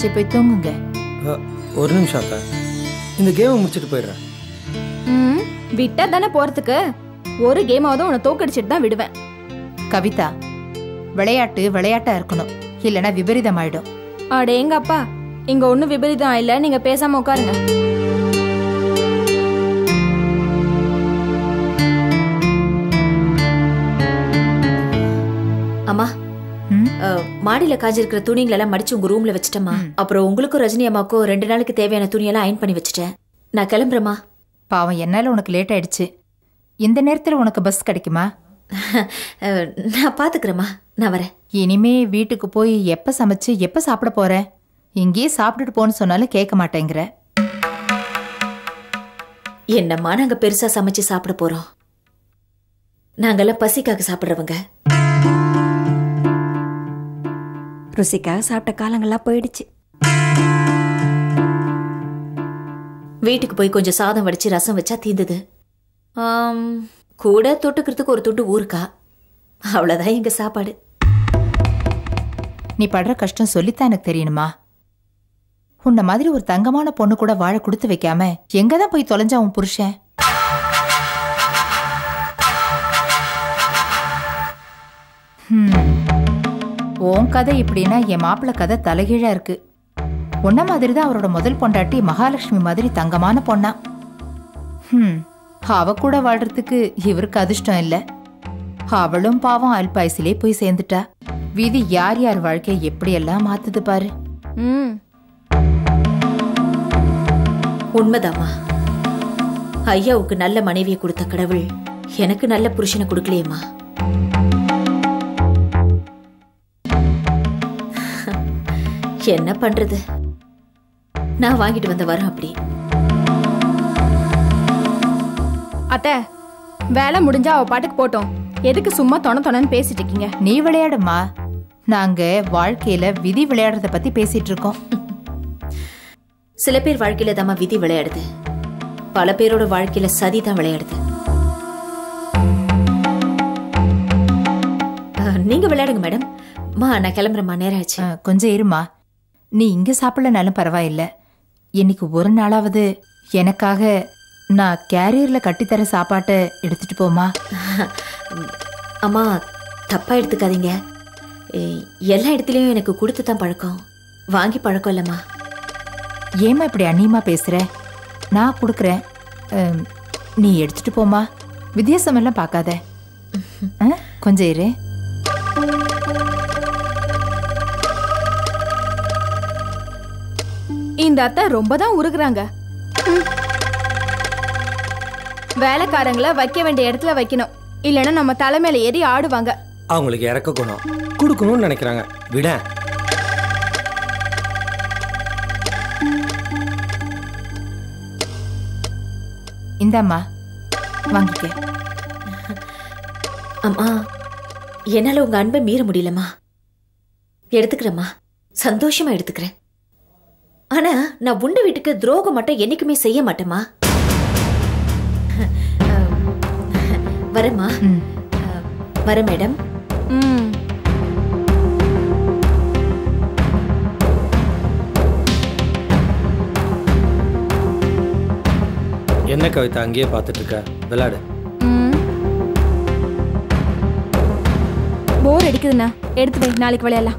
ஆயிடுச்சு போய் தூங்குங்க. ஒரு நிமிஷம் அக்கா. இந்த கேமை முடிச்சுட்டு போயிடுறேன். ம் விட்டா தானே போறதுக்கு? ஒரு கேமாவது உன்னை தோக்கடிச்சிட்டு தான் விடுவேன். கவிதா விளையாட்டு விளையாட்டா இருக்கணும். இல்லைன்னா விபரீதம் ஆயிடும் அடேங்கப்பா இங்க ஒண்ணும் விபரீதம் இல்ல. நீங்க பேசாம உட்காருங்க. மாடியில காஞ்சிருக்கிற துணிங்களை எல்லாம் மடிச்சு உங்க ரூம்ல வச்சுட்டேம்மா. அப்புறம் உங்களுக்கும் ரஜினி அம்மாவுக்கும் ரெண்டு நாளைக்கு தேவையான துணியெல்லாம் அயன் பண்ணி வச்சுட்டேன். நான் கிளம்புறேம்மா. பாவம் என்னால உனக்கு லேட் ஆயிடுச்சு. இந்த நேரத்துல உனக்கு பஸ் கிடைக்குமா? நான் பாத்துக்கிறேம்மா. நான் வரேன். இனிமே வீட்டுக்கு போய் எப்ப சமைச்சு எப்ப சாப்பிட போற? இங்கேயே சாப்பிட்டுட்டு போன்னு சொன்னாலும் கேட்க மாட்டேங்கிற. என்னம்மா நாங்க பெருசா சமைச்சு சாப்பிட போறோம். நாங்கெல்லாம் பசிக்காக சாப்பிடுறவங்க. ருசிக்காக சாப்பிட்ட காலங்கள்லாம் போயிடுச்சு. வீட்டுக்கு போய் கொஞ்சம் சாதம் வடிச்சு ரசம் வச்சா தீந்தது. கூட தொட்டுக்கிறதுக்கு ஒரு துண்டு ஊறுக்கா. அவ்வளவுதான் எங்க சாப்பாடு. நீ படுற கஷ்டம் சொல்லித்தான் எனக்கு தெரியணுமா? உன்ன மாதிரி ஒரு தங்கமான பொண்ணு கூட வாழ கொடுத்து வைக்காம எங்கதான் போய் தொலைஞ்சா உன் புருஷன்? ஹம். உன் கதை இப்படின்னா என் மாப்பிள்ளை கதை தலைகீழா இருக்கு. உன்ன மாதிரி தான் அவரோட முதல் பொண்டாட்டி மகாலட்சுமி மாதிரி தங்கமான பொண்ணா. ஹம். அவ கூட வாழ்றதுக்கு இவருக்கு அதிர்ஷ்டம் இல்ல. அவளும் பாவம் அல்பாயுசிலே போய் சேர்ந்துட்டா. விதி யார் யார் வாழ்க்கையை எப்படியெல்லாம் மாத்துது பாரு. ம். உண்மைதாம்மா. ஐயாவுக்கு நல்ல மனைவியை கொடுத்த கடவுள் எனக்கு நல்ல புருஷனை கொடுக்கலையேம்மா. என்ன பண்றது? நான் வாங்கிட்டு வந்த வரம் அப்படி. அத்தை வேலை முடிஞ்சா அவ பாட்டுக்கு போட்டோம் எதுக்கு சும்மா தொண தொணன்னு பேசிட்டு இருக்கீங்க? நீ விளையாடுமா? நாங்க வாழ்க்கையில விதி விளையாடுறத பத்தி பேசிட்டு இருக்கோம். சில பேர் வாழ்க்கையில தாம்மா விதி விளையாடுது. பல பேரோட வாழ்க்கையில சதி தான் விளையாடுது. நீங்க விளையாடுங்க மேடம். மா நான் கிளம்புறேம்மா நேரம் ஆச்சு. கொஞ்சம் இருமா? நீ இங்க சாப்பிடலனாலும் பரவாயில்ல. இன்னைக்கு ஒரு நாளாவது எனக்காக நான் கேரியர்ல கட்டித்தர சாப்பாட்டை எடுத்துட்டு போமா? அம்மா தப்பா எடுத்துக்காதீங்க. எல்லா இடத்துலயும் எனக்கு கொடுத்து தான் பழக்கம். வாங்கி பழக்கம் இல்லம்மா. ஏமா இப்படி அந்நியமா பேசுற? நான் கொடுக்குறேன். நீ எடுத்துட்டு போமா? வித்தியாசம் எல்லாம் பார்க்காத கொஞ்சம் இரு. இந்த அத்தை ரொம்ப தான் உருகுறாங்க. வேலைக்காரங்களை வைக்க வேண்டிய இடத்துல வைக்கணும். இல்லைன்னா நம்ம தலைமையில ஏறி ஆடுவாங்க. அவங்களுக்கு இறக்க குணம். கொடுக்கணும்னு நினைக்கிறாங்க. விட. இந்தாம்மா. வாங்கிக்க. அம்மா என்னால உங்க அன்பை மீற முடியலம்மா. எடுத்துக்கிறேம்மா. சந்தோஷமா எடுத்துக்கிறேன். ஆனா நான் உண்ட வீட்டுக்கு துரோகம் மட்டும் என்னைக்குமே செய்ய மாட்டேம்மா. வரேம்மா. ம். வர மேடம். ம். என்ன கவிதா அங்கேயே பார்த்துட்டு இருக்க விளையாடு ம். போர் அடிக்குதுண்ணா. எடுத்து வை நாளைக்கு விளையாடலாம்.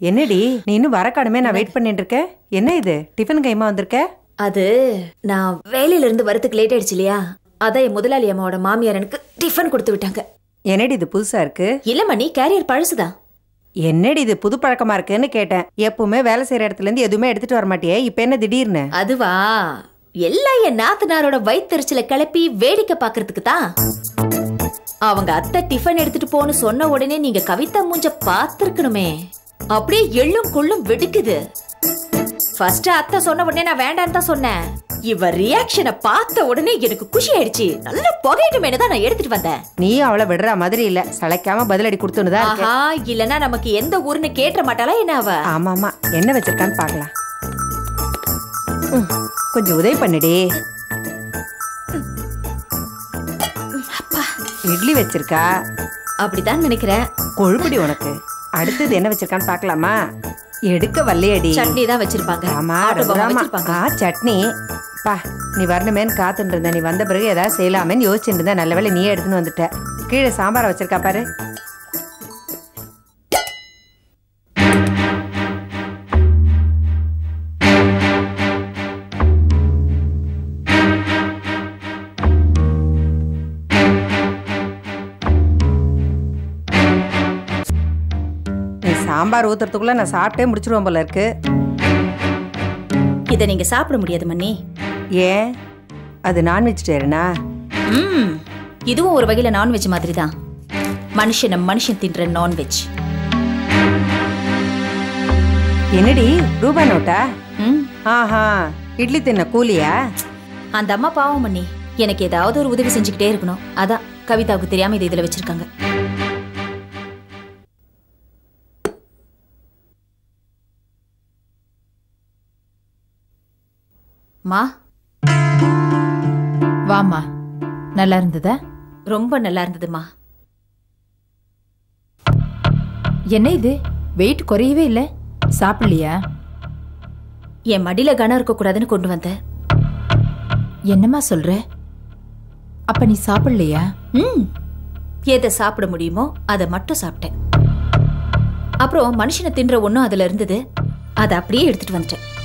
என்னடி நீ இன்னும் வரக்காடுமே நான் வெயிட் பண்ணிட்டு இருக்கேன் என்ன இது? டிஃபன் கைமா வந்திருக்க? அது நான் வேலையில இருந்து வரதுக்கு லேட் ஆயிடுச்சு இல்லையா? அதான் என் முதலாளி அம்மாவோட மாமியார் எனக்கு டிஃபன் கொடுத்து விட்டாங்க. என்னடி இது புதுசா இருக்கு? இல்லம்மா நீ கேரியர் பழசுதான் என்னடி இது புது பழக்கமா இருக்குன்னு கேட்டேன். எப்பவுமே வேலை செய்யற இடத்துல இருந்து எதுவுமே எடுத்துட்டு வர மாட்டியே இப்ப என்ன திடீர்னு? அதுவா? எல்லாம் என் நாத்தனாரோட வயிற்றுச்சல கிளப்பி வேடிக்கை பாக்குறதுக்கு தான். அவங்க அத்தை டிஃபன் எடுத்துட்டு போன்னு சொன்ன உடனே நீங்க கவிதா மூஞ்ச பார்த்திருக்கணுமே. அப்படியே எள்ளும் கொள்ளும் வெடிக்குது. ஃபர்ஸ்ட் அத்தை சொன்ன உடனே நான் வேண்டான்னு தான் சொன்னேன். இவ ரியாக்ஷனை பார்த்த உடனே எனக்கு குஷி ஆயிடுச்சு. நல்ல புகையட்டுமேனு தான் நான் எடுத்துட்டு வந்தேன். நீயும் அவளை விடுற மாதிரி இல்ல. சளைக்காம பதிலடி கொடுத்துன்னு தான் இருக்க ஆஹா இல்லனா நமக்கு எந்த ஊருன்னு கேட்ட மாட்டாளா என்ன அவ? ஆமா ஆமா என்ன வச்சிருக்கான்னு பார்க்கலாம். கொஞ்சம் உதவி பண்ணுடி. இட்லி வச்சிருக்கா? அப்படிதான் நினைக்கிறேன். கொழுப்புடி உனக்கு. அடுத்தது என்ன வச்சிருக்கான்னு பார்க்கலாமா? எடுக்க வல்லையடி. சட்னி தான் வச்சிருப்பாங்க. ஆமா ஆ சட்னி. பா நீ வரணுமேன்னு காத்துட்டு இருந்த. நீ வந்த பிறகு ஏதாவது செய்யலாமேன்னு யோசிச்சுட்டு இருந்த. நல்ல வேளை நீயே எடுத்துன்னு வந்துட்ட. கீழே சாம்பார் வச்சிருக்கா பாரு. சாம்பார் ஊத்துறதுக்குள்ள நான் சாப்பிட்டே முடிச்சிருவேன் போல இருக்கு. இதை நீங்க சாப்பிட முடியாது மன்னி. ஏன்? அது நான் வெஜிடேரியனா ம் இதுவும் ஒரு வகையில நான்வெஜ் மாதிரி தான் மனுஷனை மனுஷன் தின்ற நான்வெஜ் என்னடி? ரூபா நோட்டா? ம். ஆஹா. இட்லி தின்ன கூலியா? அந்த அம்மா பாவம் மன்னி. எனக்கு ஏதாவது ஒரு உதவி செஞ்சுக்கிட்டே இருக்கணும். அதான் கவிதாவுக்கு தெரியாம இதை இதுல வச்சிருக்காங்க. மா? வாம்மா. நல்லா இருந்ததா? ரொம்ப நல்லா இருந்ததுமா. என்ன இது? வெயிட் குறையவே இல்லை. சாப்பிடலையா? என் மடியில கனம் இருக்க கூடாதுன்னு கொண்டு வந்தேன் என்னம்மா சொல்ற? அப்ப நீ சாப்பிடலையா? ம். எதை சாப்பிட முடியுமோ அதை மட்டும் சாப்பிட்டேன். அப்புறம் மனுஷனை தின்ற ஒன்றும் அதுல இருந்தது. அதை அப்படியே எடுத்துட்டு வந்துட்டேன்.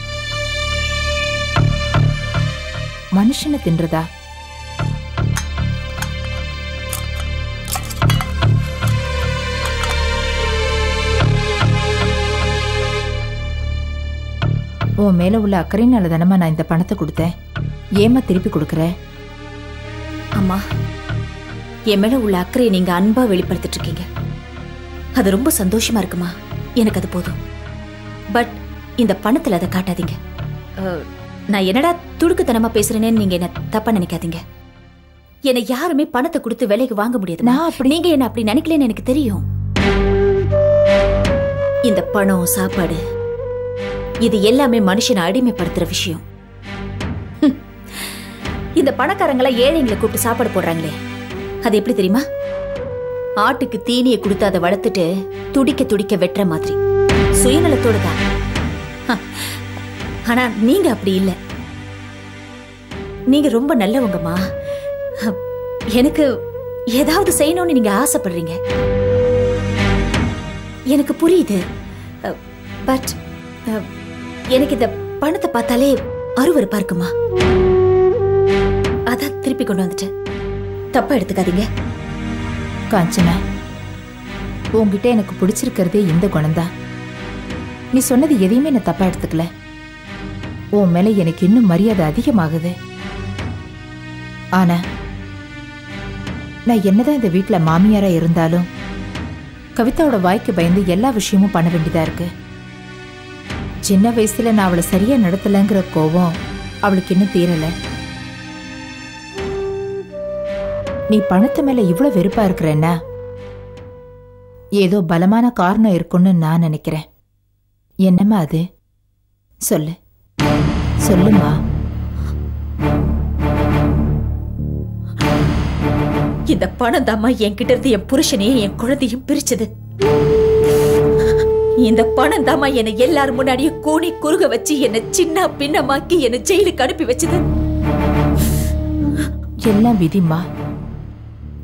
மனுஷனை தின்றதா? உன் மேல உள்ள அக்கறையினால தானம்மா நான் இந்த பணத்தை கொடுத்தேன். ஏம்மா திருப்பி கொடுக்குற? அம்மா என் மேல உள்ள அக்கறையை நீங்க அன்பா வெளிப்படுத்திட்டு இருக்கீங்க. அது ரொம்ப சந்தோஷமா இருக்குமா? எனக்கு அது போதும். பட் இந்த பணத்தில் அதை காட்டாதீங்க. நான் என்னடா துடுக்குத்தனமா பேசுறேனேன்னு நீங்க என்ன தப்பா நினைக்காதீங்க. என்னை யாருமே பணத்தை கொடுத்து வேலைக்கு வாங்க முடியாது. நான் அப்படி- நீங்க என்ன அப்படி நினைக்கலன்னு எனக்கு தெரியும். இந்த பணம் சாப்பாடு இது எல்லாமே மனுஷனை அடிமைப்படுத்துற விஷயம். இந்த பணக்காரங்கள ஏழைங்களை கூப்பிட்டு சாப்பாடு போடுறாங்களே. அது எப்படி தெரியுமா? ஆட்டுக்கு தீனியை கொடுத்து அதை வளர்த்துட்டு துடிக்க துடிக்க வெட்டுற மாதிரி. சுயநலத்தோட தான். ஆனா நீங்க அப்படி இல்ல. நீங்க ரொம்ப நல்லவங்கம்மா. எனக்கு ஏதாவது செய்யணும்னு நீங்க ஆசைப்படுறீங்க. எனக்கு புரியுது. பட் எனக்கு இந்த பணத்தை பார்த்தாலே அருவருப்பா இருக்குமா? அதான் திருப்பி கொண்டு வந்துட்டேன். தப்பா எடுத்துக்காதீங்க. காஞ்சனா உங்ககிட்ட எனக்கு பிடிச்சிருக்கிறதே இந்த குணம்தான். நீ சொன்னது எதையுமே நான் தப்பா எடுத்துக்கல. உன் மேல எனக்கு இன்னும் மரியாதை அதிகமாகுது. ஆனா நான் என்னதான் இந்த வீட்டில் மாமியாரா இருந்தாலும் கவிதாவோட வாய்க்கு பயந்து எல்லா விஷயமும் பண்ண வேண்டியதா இருக்கு. சின்ன வயசுல நான் அவளை சரியா நடத்தலைங்கிற கோவம் அவளுக்கு இன்னும் தீரல. நீ பணத்து மேல இவ்வளவு வெறுப்பா இருக்கிறன்னா ஏதோ பலமான காரணம் இருக்குன்னு நான் நினைக்கிறேன். என்னம்மா அது? சொல்லு. சொல்லுமா இந்த பணம் தாம்மா என்கிட்ட இருந்து என் புருஷனையும் என் குழந்தையும் பிரிச்சது. இந்த பணம் தாம்மா என்னை எல்லாரும் முன்னாடியும் கூணி குறுக வச்சு என்னை சின்ன பின்னமாக்கி என்னை ஜெயிலுக்கு அனுப்பி வச்சது. எல்லாம் விதிம்மா.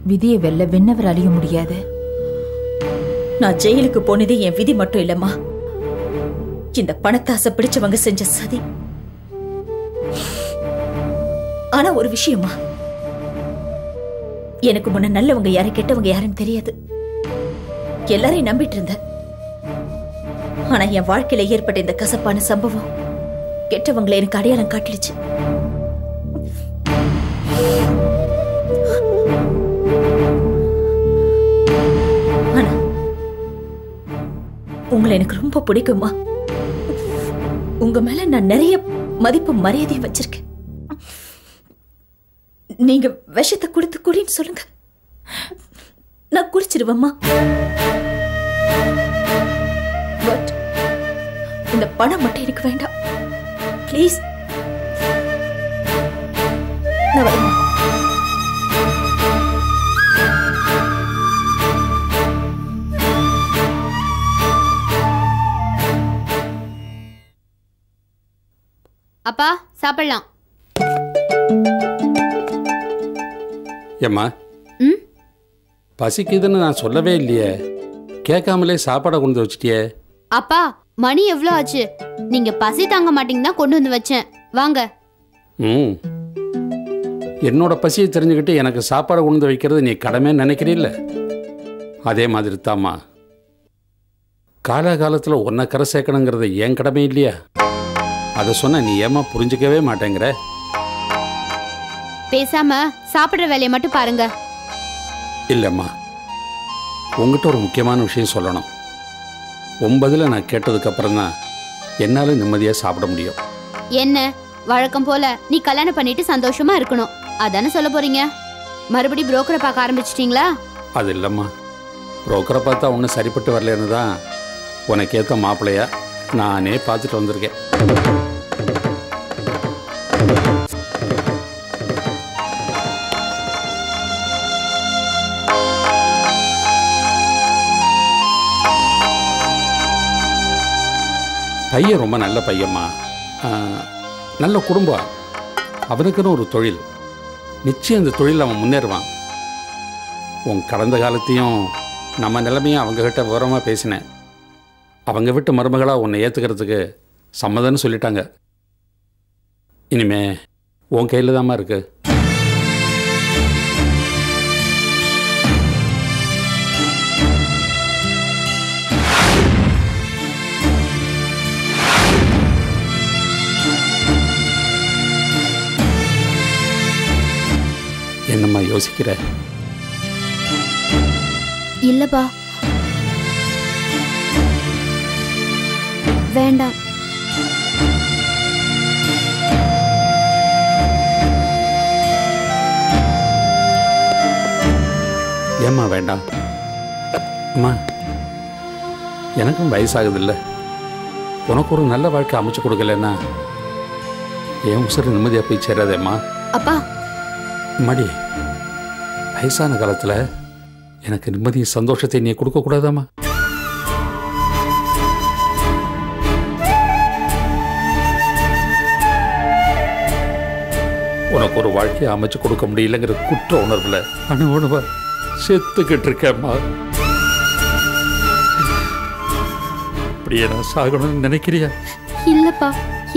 விதியை வெல்ல விண்ணவர் அழிய முடியாது. நான் ஜெயிலுக்கு போனது என் விதி மட்டும் இல்லம்மா. இந்த பணத்தாசை பிடிச்சவங்க செஞ்ச சதி. ஆனா ஒரு விஷயமா எனக்கு முன்ன நல்லவங்க யாரு கெட்டவங்க யாருன்னு தெரியாது. எல்லாரையும் நம்பிட்டு இருந்தேன். ஆனா என் வாழ்க்கையில ஏற்பட்ட இந்த கசப்பான சம்பவம் கெட்டவங்களை எனக்கு அடையாளம் காட்டிடுச்சு. ஆனா உங்களை எனக்கு ரொம்ப பிடிக்குமா உங்க மேல நான் நிறைய மதிப்பு மரியாதையை வச்சிருக்கேன். நீங்க விஷத்தை கொடுத்து குடின்னு சொல்லுங்க. நான் குடிச்சிருவேம்மா. பட் இந்த பணம் மட்டும் எனக்கு வேண்டாம். ப்ளீஸ் நான் வரேன் அப்பா சாப்பிடலாம். ஏம்மா? ம்? பசிக்குதுன்னு நான் சொல்லவே இல்லையே. கேட்காமலே சாப்பாடை கொண்டு வச்சிட்டியே. அப்பா மணி எவ்வளோ ஆச்சு? நீங்க பசி தாங்க மாட்டீங்க தான் கொண்டு வந்து வச்சேன். வாங்க. ம். என்னோட பசியை தெரிஞ்சுக்கிட்டு எனக்கு சாப்பாடு கொண்டு வைக்கிறது நீ கடமை நினைக்கிறீல்ல? அதே மாதிரி தாம்மா காலகாலத்தில் உன்னை கரை சேர்க்கணுங்கிறது என் கடமை இல்லையா? அதை சொன்ன நீ ஏமா புரிஞ்சுக்கவே மாட்டேங்கிற? பேசாம சாப்பிடுற வேலையை மட்டும் பாருங்க. இல்லைம்மா. உங்ககிட்ட ஒரு முக்கியமான விஷயம் சொல்லணும். ஒன்பதில் நான் கேட்டதுக்கப்புறம் தான் என்னால் நிம்மதியாக சாப்பிட முடியும். என்ன? வழக்கம் போல நீ கல்யாணம் பண்ணிட்டு சந்தோஷமா இருக்கணும். அதானே சொல்ல போறீங்க? மறுபடி புரோக்கரை பார்க்க ஆரம்பிச்சிட்டீங்களா? அது இல்லைம்மா. புரோக்கரை பார்த்தா ஒன்றும் சரிப்பட்டு வரலன்னு தான் உனக்கு ஏற்ற மாப்பிள்ளையா நானே பார்த்துட்டு வந்திருக்கேன். பையன் ரொம்ப நல்ல பையம்மா. நல்ல குடும்பம். அவனுக்குன்னு ஒரு தொழில். நிச்சயம் இந்த தொழில் அவன் முன்னேறுவான். உன் கடந்த காலத்தையும் நம்ம நிலைமையும் அவங்கக்கிட்ட விவரமாக பேசினேன். அவங்க விட்டு மருமகளாக உன்னை ஏற்றுக்கிறதுக்கு சம்மதம்னு சொல்லிட்டாங்க. இனிமே உன் கையில் தாம்மா இருக்கு. என்னம்மா யோசிக்கிற? இல்லப்பா. வேண்டாம். ஏம்மா வேண்டாம்? அம்மா எனக்கும் வயசாகுதில்ல. உனக்கு ஒரு நல்ல வாழ்க்கை அமைச்சு கொடுக்கலன்னா என் உசுறு நிம்மதியாக போய் சேராதேம்மா? அப்பா மடி வயசான காலத்தில் எனக்கு நிம்மதி சந்தோஷத்தை நீ கொடுக்கக்கூடாதாம்மா உனக்கு ஒரு வாழ்க்கையை அமைச்சு கொடுக்க முடியலங்கிற குற்ற உணர்வில் அணு உணவ செத்துக்கிட்டு இருக்கேம்மா. இப்படியே நான் சாகணும்னு நினைக்கிறியா? இல்லப்பா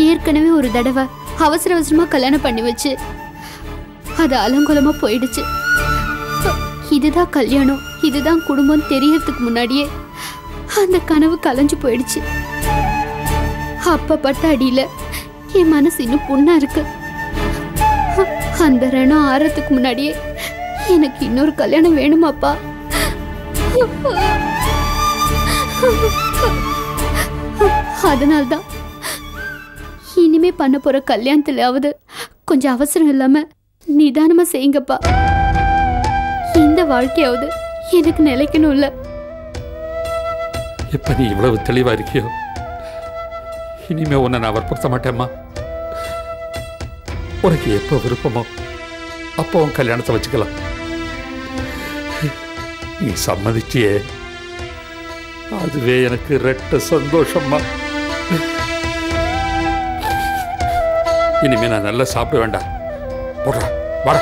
ஏற்கனவே ஒரு தடவை அவசர அவசரமா கல்யாணம் பண்ணி வச்சு அது அலங்கோலமா போயிடுச்சு. இதுதான் கல்யாணம் இதுதான் குடும்பம் தெரியறதுக்கு முன்னாடியே அந்த கனவு கலைஞ்சு போயிடுச்சு. அப்ப பட்ட அடியில என் மனசு இன்னும் புண்ணா இருக்கு. அந்த ரணம் ஆறதுக்கு முன்னாடியே எனக்கு இன்னொரு கல்யாணம் வேணுமாப்பா. அதனால்தான் இனிமே பண்ண போற கல்யாணத்துலயாவது கொஞ்சம் அவசரம் இல்லாம நிதானமா செய்யுங்கப்பா. இந்த வாழ்க்கையாவது எனக்கு நிலைக்கணும்ல. எப்ப நீ இவ்வளவு தெளிவா இருக்கியோ? இனிமே உன்னை நான் வற்புறுத்த மாட்டேம்மா. உனக்கு எப்போ விருப்பமோ அப்போ உன் கல்யாணத்தை வச்சுக்கலாம். நீ சம்மதிச்சியே. அதுவே எனக்கு ரெட்ட சந்தோஷம்மா. இனிமே நான் நல்லா சாப்பிட வேண்டாம். போடுறா வாடா.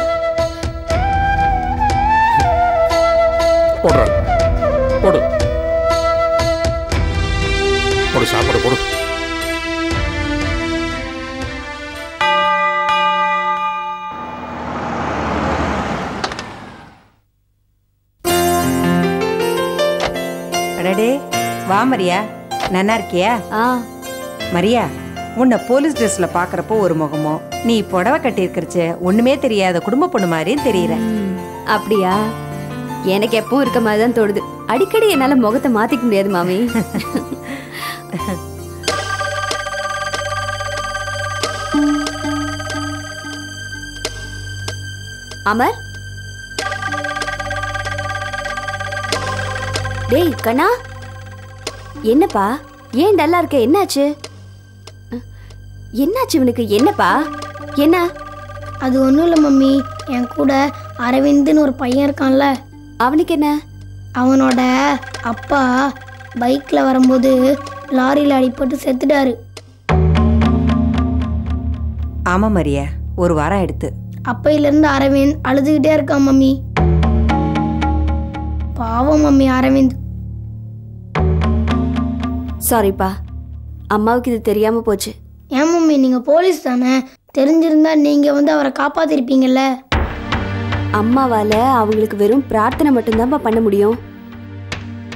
போடுறா போடு. போடு சாப்பாடு போடு. அடடே வா மரியா. நன்னா இருக்கியா? ஆ. மரியா உன்னை போலீஸ் ட்ரெஸ்ல பாக்குறப்போ ஒரு முகமோ? நீ புடவை கட்டியிருக்கிறச்ச ஒண்ணுமே தெரியாத குடும்ப பொண்ணு மாதிரியும் தெரியல அப்படியா? எனக்கு எப்பவும் இருக்க மாதிரி தான் தோடுது அடிக்கடி என்னால முகத்தை மாத்திக்க முடியாது மாமி. அமர்? டேய் கண்ணா. என்னப்பா? ஏன் டல்லா இருக்க? என்னாச்சு? என்னாச்சு இவனுக்கு என்னப்பா? என்ன? அது ஒன்றும் இல்லை மம்மி. என் கூட அரவிந்த்னு ஒரு பையன் இருக்கான்ல. அவனுக்கு என்ன? அவனோட அப்பா பைக்கில் வரும்போது லாரியில் அடிபட்டு செத்துட்டாரு. ஆமா மரியா ஒரு வாரம் எடுத்து அப்பையிலேருந்து அரவிந்த் அழுதுகிட்டே இருக்கான் மம்மி. பாவம் மம்மி அரவிந்த். சாரிப்பா அம்மாவுக்கு இது தெரியாம போச்சு. ஏன் மம்மி நீங்கள் போலீஸ் தானே? தெரிஞ்சிருந்தா நீங்கள் வந்து அவரை காப்பாத்திருப்பீங்கல்ல? அம்மாவால அவங்களுக்கு வெறும் பிரார்த்தனை மட்டும்தான்ப்பா பண்ண முடியும்.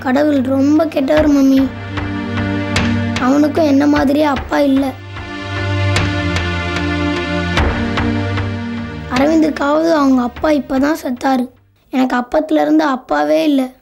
கடவுள் ரொம்ப கெட்டவர் மம்மி. அவனுக்கும் என்ன மாதிரியே அப்பா இல்லை. அரவிந்துக்காவது அவங்க அப்பா இப்பதான் செத்தாரு. எனக்கு அப்பத்துல இருந்து அப்பாவே இல்லை.